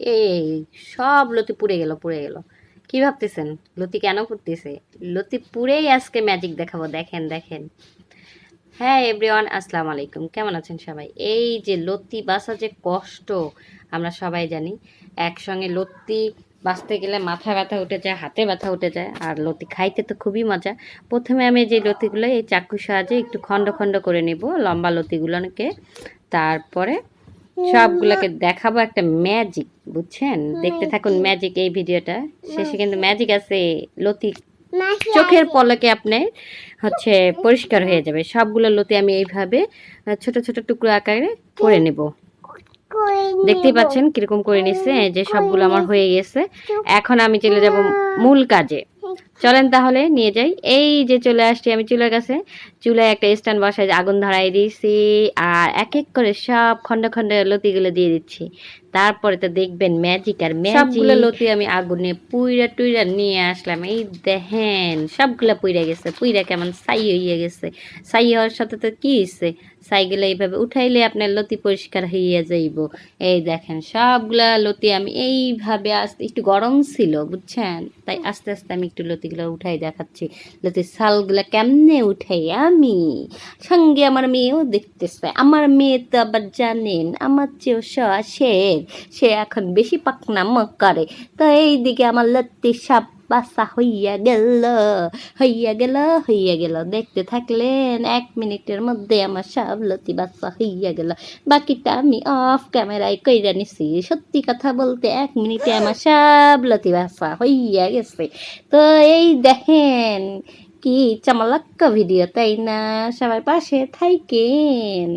এই সব লতি পুড়ে গেল পুড়ে গেল। কি ভাবতেছেন? লতি কেন করতেছে লতি পুড়েই আজকে ম্যাজিক দেখাবো। দেখেন দেখেন। হ্যাঁ এভরিওয়ান আসসালামু আলাইকুম। কেমন আছেন সবাই? এই যে লতি বাসা যে কষ্ট, আমরা সবাই জানি। একসঙ্গে লতি বাঁচতে গেলে মাথা ব্যথা উঠে যায়, হাতে ব্যথা উঠে যায়, আর লতি খাইতে তো খুবই মজা। প্রথমে আমি যে লতিগুলো, এই চাকুর সাহায্যে একটু খণ্ড খণ্ড করে নেব, লম্বা লতিগুলোকে। তারপরে সবগুলোকে দেখাবো একটা ম্যাজিক বুঝছেন? দেখতে থাকুন ম্যাজিক এই ভিডিওটা। শেষে কিন্তু ম্যাজিক আছে লতি। চোখের পলকে আপনি হচ্ছে পরিষ্কার হয়ে যাবে। সবগুলো লতি আমি এইভাবে ছোট ছোট টুকরো আকারে করে নেব। দেখতেই পাচ্ছেন কীরকম করে নিচ্ছে যে সবগুলো আমার হয়ে গেছে। এখন আমি চলে যাব মূল কাজে। চলেন তাহলে নিয়ে যাই। এই যে চলে আসছি আমি চুলের কাছে। চুলায় একটা স্ট্যান্ড বসায় আগুন ধরাই দিয়েছি আর এক এক করে সব খন্ড খন্ড লতিগুলো দিয়ে দিচ্ছি। তারপরে তো দেখবেন ম্যাজিক আর সবগুলো লতি আমি আগুনে পুইরা টুইরা নিয়ে আসলাম। এই দেখেন, সবগুলো পুইরা গেছে। পুইরা কেমন ছাই হইয়া গেছে। ছাই হওয়ার সাথে তো কি হচ্ছে ছাইগুলো এইভাবে উঠাইলে আপনার লতি পরিষ্কার হইয়া যাইব। এই দেখেন, সবগুলা লতি আমি এইভাবে আস্তে একটু গরম ছিল, বুঝছেন? তাই আস্তে আস্তে আমি একটু লতিগুলো উঠাই দেখাচ্ছি। লতির শালগুলো কেমনে উঠাই আমি? সঙ্গে আমার মেয়েও দেখতেছে। আমার মেয়ে তো আবার জানেন, আমার চেয়েও শের সে এখন বেশি পাকনাম করে তো এইদিকে আমার লতি সব বাসা হইয়া গেল হইয়া গেল হইয়া গেল। দেখতে থাকলেন এক মিনিটের মধ্যে আমার সব লতি বাসা হইয়া গেল। বাকিটা আমি অফ ক্যামেরায় কইরা নিছি। সত্যি কথা বলতে এক মিনিটে আমার সব লতি বাসা হইয়া গেছে। তো এই দেখেন, কি চামালাক্কা ভিডিও তাই না? সবাই পাশে থাইকেন।